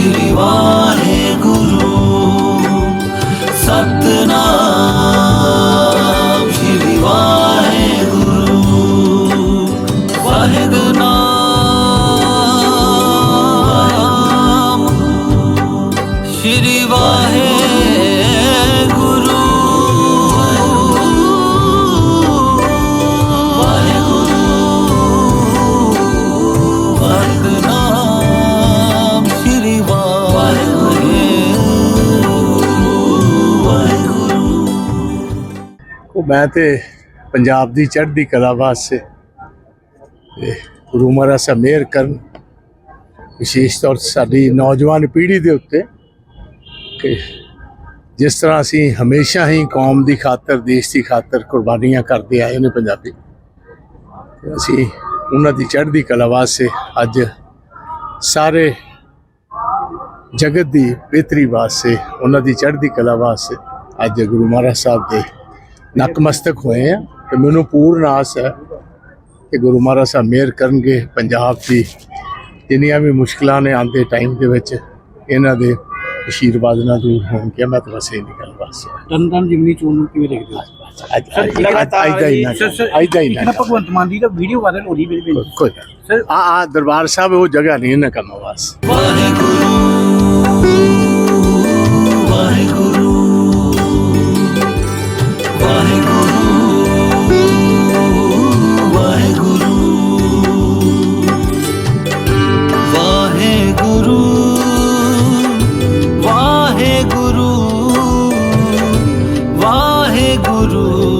希望。ਮੈਂ ਤੇ ਪੰਜਾਬ ਦੀ ਚੜ੍ਹਦੀ ਕਲਾ ਵਾਸਤੇ ਤੇ ਗੁਰੂ ਮਹਾਰਾਜ ਸਾਹਿਬ ਮਿਹਰ ਕਰਨ, ਵਿਸ਼ੇਸ਼ ਤੌਰ ਸਾਡੀ ਨੌਜਵਾਨ ਪੀੜ੍ਹੀ ਦੇ ਉੱਤੇ ਕਿ ਜਿਸ ਤਰ੍ਹਾਂ ਅਸੀਂ ਹਮੇਸ਼ਾ ਹੀ ਕੌਮ ਦੀ ਖਾਤਰ, ਦੇਸ਼ ਦੀ ਖਾਤਰ ਕੁਰਬਾਨੀਆਂ ਕਰਦੇ ਆਏ ਨੇ ਪੰਜਾਬੀ ਅਸੀਂ ਉਹਨਾਂ ਦੀ ਚੜ੍ਹਦੀ ਕਲਾ ਵਾਸਤੇ ਅੱਜ ਸਾਰੇ ਜਗਤ ਦੀ ਬਿਹਤਰੀ ਵਾਸਤੇ, ਉਹਨਾਂ ਦੀ ਚੜ੍ਹਦੀ ਕਲਾ ਵਾਸਤੇ ਅੱਜ ਗੁਰੂ ਮਹਾਰਾਜ ਸਾਹਿਬ ਦੇ ਨਕਮਸਤਕ ਹੋਏ ਆ ਤੇ ਮੈਨੂੰ ਪੂਰਨ ਆਸ ਹੈ ਕਿ ਗੁਰੂ ਮਹਾਰਾਜ ਸਾਹਿਬ ਮਿਹਰ ਕਰਨਗੇ ਪੰਜਾਬ ਦੀ ਜਿੰਨੀਆਂ ਵੀ ਮੁਸ਼ਕਲਾਂ ਨੇ ਆਉਂਦੇ ਟਾਈਮ ਦੇ ਵਿੱਚ ਇਹਨਾਂ ਦੇ ਅਸ਼ੀਰਵਾਦ ਨਾਲ ਦੂਰ ਹੋਣਗੇ ਮੈਂ ਤਾਂ ਬਸ ਇਹ ਨਿਕਲ ਬਸ। ਤਨਤਨ ਜਿਮਨੀ ਚੋਣ ਨੂੰ ਕਿਵੇਂ ਦੇਖਦੇ ਹੋ? ਅੱਜ ਅੱਜ ਅੱਜ ਦਾ ਹੀ ਨਾ। ਦਾ ਭਗਵੰਤ ਮਾਨ ਦੀ ਤਾਂ ਵੀਡੀਓ ਵਾਇਰਲ ਹੋ ਰਹੀ ਮੇਰੇ ਕੋਈ ਸਰ ਆ ਆ ਦਰਬਾਰ ਸਾਹਿਬ ਉਹ ਜਗ੍ਹਾ ਨਹੀਂ ਨਾ ਕੰਮ ਵਾਸ ਵਾਹਿਗੁਰੂ গুরু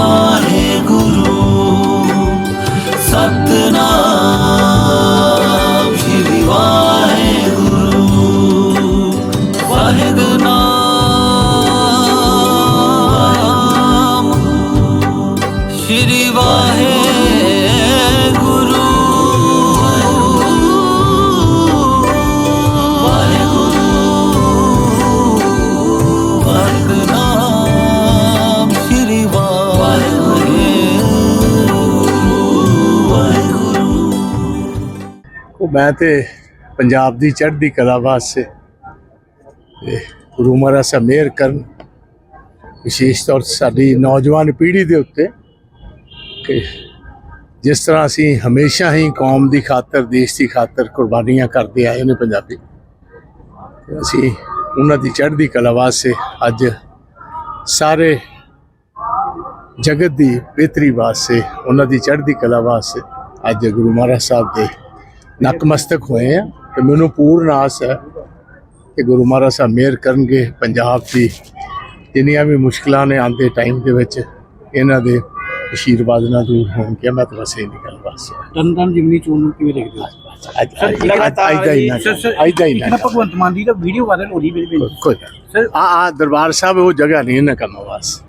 ਮੈਂ ਤੇ ਪੰਜਾਬ ਦੀ ਚੜ੍ਹਦੀ ਕਲਾ ਵਾਸਤੇ ਤੇ ਗੁਰੂ ਮਹਾਰਾਜ ਸਾਹਿਬ ਮਿਹਰ ਕਰਨ, ਵਿਸ਼ੇਸ਼ ਤੌਰ ਤੇ ਸਾਡੀ ਨੌਜਵਾਨ ਪੀੜ੍ਹੀ ਦੇ ਉੱਤੇ ਕਿ ਜਿਸ ਤਰ੍ਹਾਂ ਅਸੀਂ ਹਮੇਸ਼ਾ ਹੀ ਕੌਮ ਦੀ ਖਾਤਰ, ਦੇਸ਼ ਦੀ ਖਾਤਰ ਕੁਰਬਾਨੀਆਂ ਕਰਦੇ ਆਏ ਨੇ ਪੰਜਾਬੀ ਅਸੀਂ ਉਹਨਾਂ ਦੀ ਚੜ੍ਹਦੀ ਕਲਾ ਵਾਸਤੇ ਅੱਜ ਸਾਰੇ ਜਗਤ ਦੀ ਬਿਹਤਰੀ ਵਾਸਤੇ, ਉਹਨਾਂ ਦੀ ਚੜ੍ਹਦੀ ਕਲਾ ਵਾਸਤੇ ਅੱਜ ਗੁਰੂ ਮਹਾਰਾਜ ਸਾਹਿਬ ਦੇ ਨਕਮਸਤਕ ਹੋਏ ਆ ਤੇ ਮੈਨੂੰ ਪੂਰਨ ਆਸ ਹੈ ਕਿ ਗੁਰੂ ਮਹਾਰਾਜ ਸਾਹਿਬ ਮਿਹਰ ਕਰਨਗੇ ਪੰਜਾਬ ਦੀ ਜਿੰਨੀਆਂ ਵੀ ਮੁਸ਼ਕਲਾਂ ਨੇ ਆਉਂਦੇ ਟਾਈਮ ਦੇ ਵਿੱਚ ਇਹਨਾਂ ਦੇ ਅਸ਼ੀਰਵਾਦ ਨਾਲ ਦੂਰ ਹੋਣਗੇ। ਮੈਂ ਤਾਂ ਬਸ ਇਹ ਨਿਕਲ ਬਸ। ਤਨਤਨ ਜਿਮਨੀ ਚੋਣ ਨੂੰ ਕਿਵੇਂ ਦੇਖਦੇ ਹੋ? ਅੱਜ ਅੱਜ ਅੱਜ ਦਾ ਹੀ ਨਾ ਅੱਜ ਦਾ ਹੀ ਨਾ ਭਗਵੰਤ ਮਾਨ ਦੀ ਤਾਂ ਵੀਡੀਓ ਵਾਇਰਲ ਹੋ ਰਹੀ ਮੇਰੇ ਕੋਈ ਸਰ ਆ ਆ ਦਰਬਾਰ ਸਾਹਿਬ ਉਹ ਜਗ੍ਹਾ ਨਹੀਂ ਨਾ ਕੰਮ ਵਾਸ